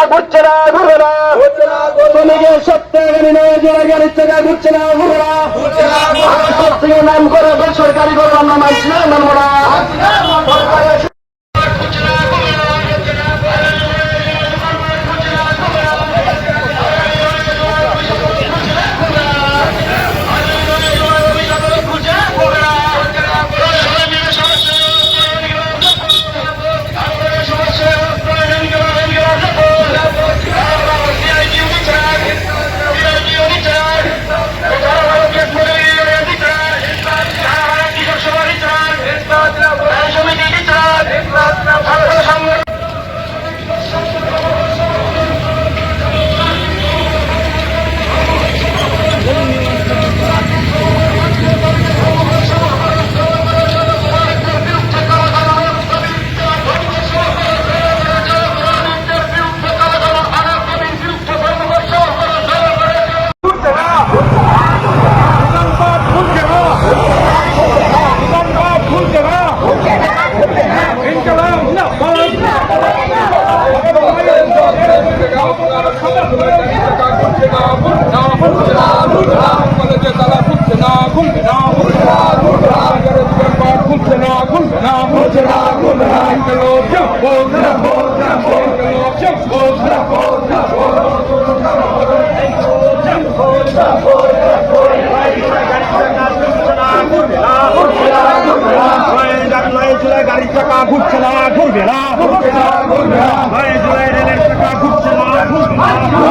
টাকা ঘুরছে না ঘুরবে না। গিয়ে সত্যি আগামী নয় জুলাই গাড়ির টাকা ঘুরছে না ঘুরবে না। নাম করে বেসরকারি করে আমরা মানছি না মানবো না। গাড়ির টাকা ঘুরছে না ঘুরবে না ঘুরবে না ঘুরবে না নয় জুলাই রেলের টাকা ঘুরছে না ঘুরবে না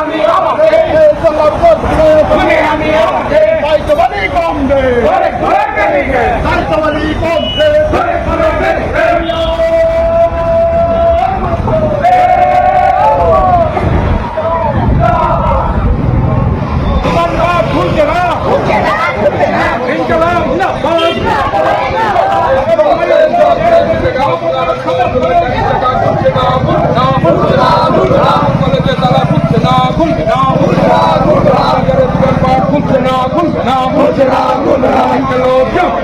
আমি আমাকে তুমি আমি আমাকে হোজরা গোলরা গেলো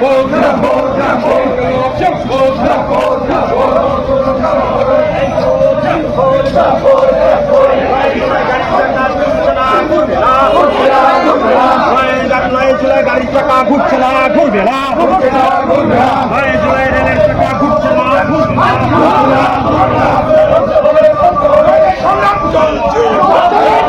হোজরা হোজরা গেলো হোজরা হোজরা হোজরা গাড়ির চাকা ঘুরছে না ঘুরবে না ঘুরবে না ঘুরবে না রেলের চাকা ঘুরছে না ঘুরবে না সংগ্রাম চলছে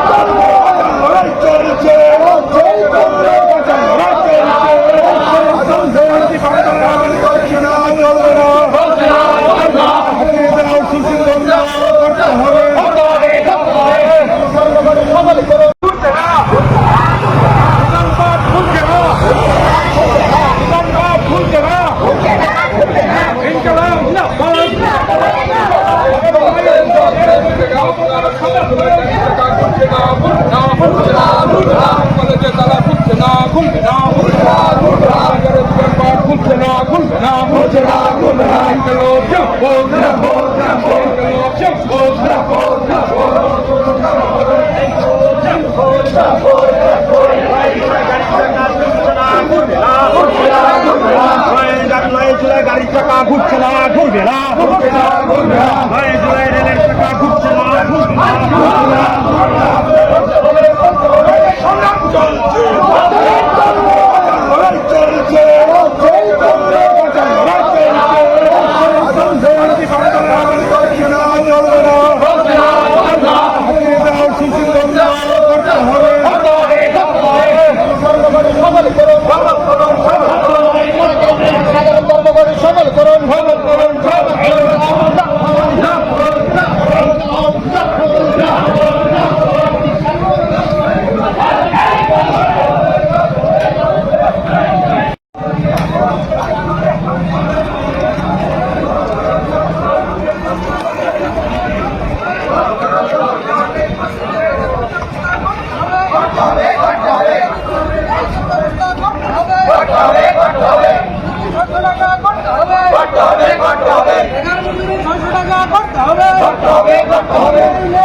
ঘুরবে না নয় জুলাই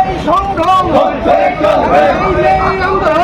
এই সংগ্রাম এই আন্দোলন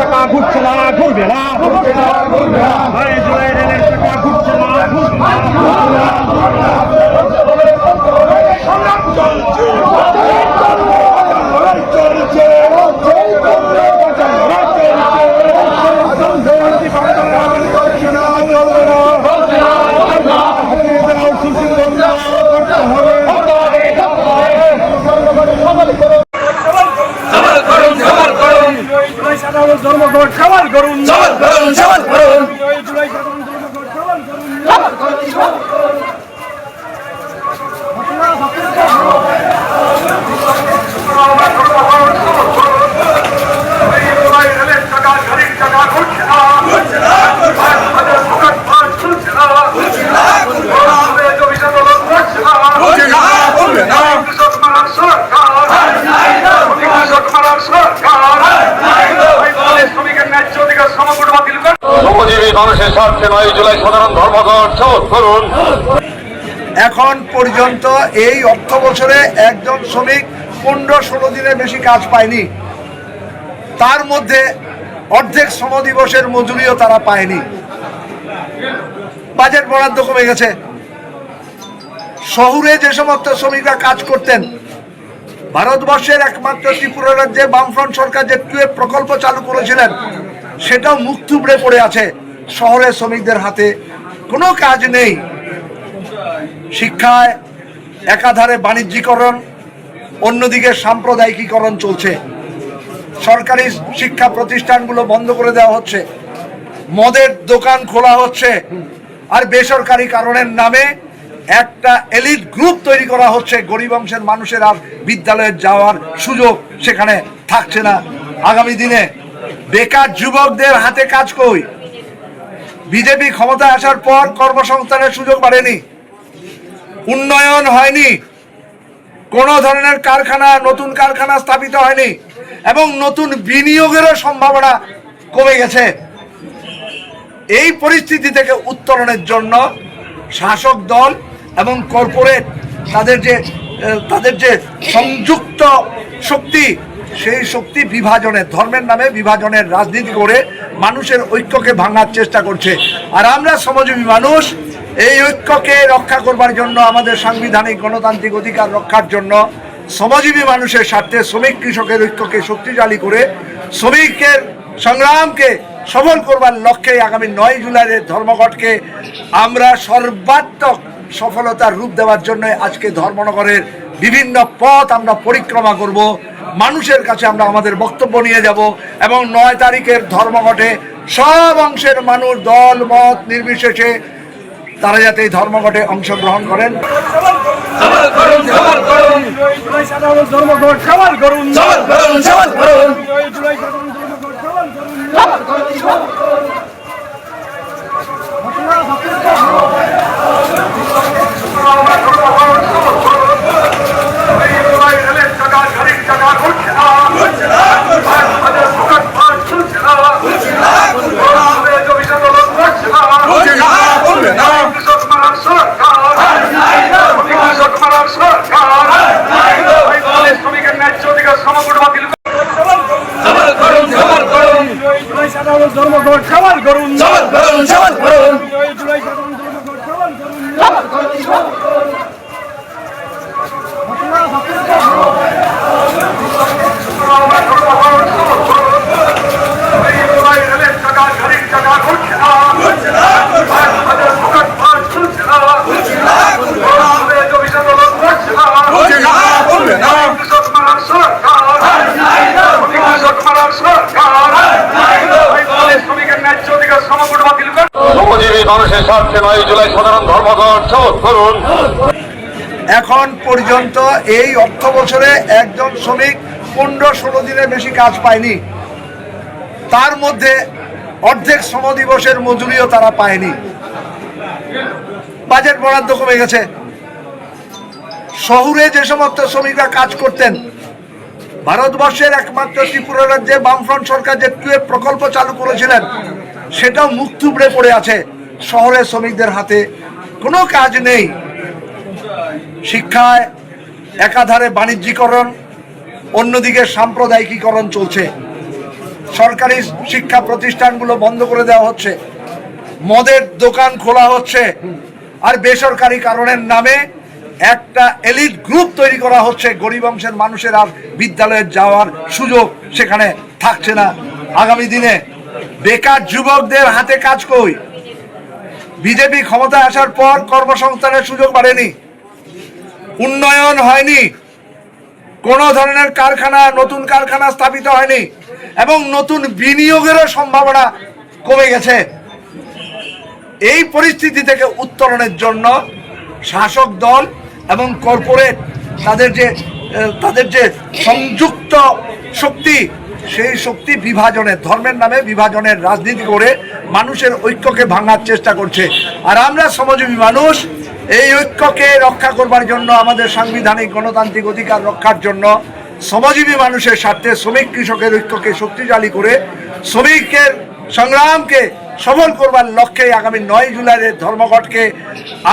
চাকা ঘুরছে না ঘুরবে না ঘুরবে না। ঘুরবে না ধর্মঘট সবার করুন। শ্রমজীবী মানুষের স্বার্থে নয় জুলাই সাধারণ ধর্মঘট। করুন। এখন পর্যন্ত এই অর্থ বছরে একজন শ্রমিক পনেরো ষোলো দিনের বেশি কাজ পায়নি। তার মধ্যে অর্ধেক শ্রম দিবসের মজুরিও তারা পায়নি। বাজেট বরাদ্দ কমে গেছে। শহুরে যে সমস্ত শ্রমিকরা কাজ করতেন ভারতবর্ষের একমাত্র ত্রিপুরা রাজ্যে বামফ্রন্ট সরকার যে টুয়েব প্রকল্প চালু করেছিলেন, সেটাও মুখ থুবড়ে পড়ে আছে শহরের শ্রমিকদের হাতে। কোনো কাজ নেই। শিক্ষায় একাধারে বাণিজ্যিকরণ, অন্যদিকে সাম্প্রদায়িকীকরণ চলছে। সরকারি শিক্ষা প্রতিষ্ঠানগুলো বন্ধ করে দেওয়া হচ্ছে। মদের দোকান খোলা হচ্ছে। আর বেসরকারি কারণের নামে একটা এলিট গ্রুপ তৈরি করা হচ্ছে গরিব অংশের মানুষের আর বিদ্যালয়ে যাওয়ার সুযোগ সেখানে থাকছে না। আগামী দিনে বেকার যুবকদের হাতে কাজ কই? বিজেপি ক্ষমতা আসার পর কর্মসংস্থানের সুযোগ বাড়েনি। উন্নয়ন হয়নি। কোনো ধরনের কারখানা, নতুন কারখানা স্থাপিত হয়নি এবং নতুন বিনিয়োগেরও সম্ভাবনা কমে গেছে। এই পরিস্থিতি থেকে উত্তরণের জন্য শাসক দল এবং কর্পোরেট তাদের যে তাদের যে সংযুক্ত শক্তি, সেই শক্তি বিভাজনের, ধর্মের নামে বিভাজনের রাজনীতি করে মানুষের ঐক্যকে ভাঙার চেষ্টা করছে। আর আমরা শ্রমজীবী মানুষ, এই ঐক্যকে রক্ষা করবার জন্য, আমাদের সাংবিধানিক গণতান্ত্রিক অধিকার রক্ষার জন্য শ্রমজীবী মানুষের স্বার্থে শ্রমিক কৃষকের ঐক্যকে শক্তিশালী করে শ্রমিকের সংগ্রামকে সফল করবার লক্ষ্যে আগামী নয় জুলাইয়ের ধর্মঘটকে আমরা সর্বাত্মক সফলতার রূপ দেওয়ার জন্য আজকে ধর্মনগরের বিভিন্ন পথ আমরা পরিক্রমা করব মানুষের কাছে আমরা আমাদের বক্তব্য নিয়ে যাব এবং নয় তারিখের ধর্মঘটে সব অংশের মানুষ দল মত নির্বিশেষে তারা যাতে এই ধর্মঘটে অংশগ্রহণ করেন ধর্মঘট সবার করুন সবাই করুন সবাই করুন জুলাই সাধারণ ধর্মঘট সবার করুন বলছে না বলবে না শ্রমিকের ন্যায্য অধিকার সমগ্র বাতিল সবাই করুন সবাই করুন জুলাই সাধারণ ধর্মঘট সবার করুন সবাই করুন সবাই করুন জুলাই সাধারণ ধর্মঘট সবার করুন বলছে না বলবে না শ্রমিকের ন্যায্য অধিকার সমগ্র বাতিল করে শ্রমজীবী এখন পর্যন্ত এই অর্থ বছরে একজন শ্রমিক পনেরো ষোলো দিনের বেশি কাজ পায়নি। তার মধ্যে অর্ধেক শ্রম দিবসের মজুরিও তারা পায়নি। বাজেট বরাদ্দ কমে গেছে। শহুরে যে সমস্ত শ্রমিকরা কাজ করতেন, ভারতবর্ষের একমাত্র ত্রিপুরা রাজ্যে বামফ্রন্ট সরকার যে টুয়েব প্রকল্প চালু করেছিলেন, সেটাও মুখ থুবড়ে পড়ে আছে। শহরের শ্রমিকদের হাতে কোনো কাজ নেই। শিক্ষায় একাধারে বাণিজ্যিকরণ, অন্যদিকে সাম্প্রদায়িকীকরণ চলছে। সরকারি শিক্ষা প্রতিষ্ঠানগুলো বন্ধ করে দেওয়া হচ্ছে। মদের দোকান খোলা হচ্ছে। আর বেসরকারি কারণের নামে একটা এলিট গ্রুপ তৈরি করা হচ্ছে। গরিব অংশের মানুষের আর বিদ্যালয়ে যাওয়ার সুযোগ সেখানে থাকছে না। আগামী দিনে বেকার যুবকদের হাতে কাজ কই? বিজেপি ক্ষমতায় আসার পর কর্মসংস্থানের সুযোগ বাড়েনি। উন্নয়ন হয়নি। কোনো ধরনের কারখানা, নতুন কারখানা স্থাপিত হয়নি এবং নতুন বিনিয়োগেরও সম্ভাবনা কমে গেছে। এই পরিস্থিতি থেকে উত্তরণের জন্য শাসক দল এবং কর্পোরেট তাদের যে তাদের যে সংযুক্ত শক্তি সেই শক্তি বিভাজনের, ধর্মের নামে বিভাজনের রাজনীতি করে মানুষের ঐক্যকে ভাঙার চেষ্টা করছে। আর আমরা শ্রমজীবী মানুষ, এই ঐক্যকে রক্ষা করবার জন্য, আমাদের সাংবিধানিক গণতান্ত্রিক অধিকার রক্ষার জন্য শ্রমজীবী মানুষের স্বার্থে শ্রমিক কৃষকের ঐক্যকে শক্তিশালী করে শ্রমিকের সংগ্রামকে সফল করবার লক্ষ্যে আগামী নয় জুলাইয়ের ধর্মঘটকে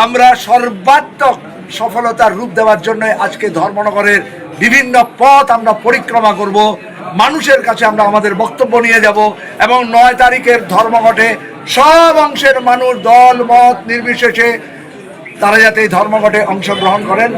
আমরা সর্বাত্মক সফলতার রূপ দেওয়ার জন্য আজকে ধর্মনগরের বিভিন্ন পথ আমরা পরিক্রমা করব। মানুষের কাছে আমরা আমাদের বক্তব্য নিয়ে যাব এবং নয় তারিখের ধর্মঘটে সব অংশের মানুষ দল, মত নির্বিশেষে তারা যাতে এই ধর্মঘটে অংশগ্রহণ করেন।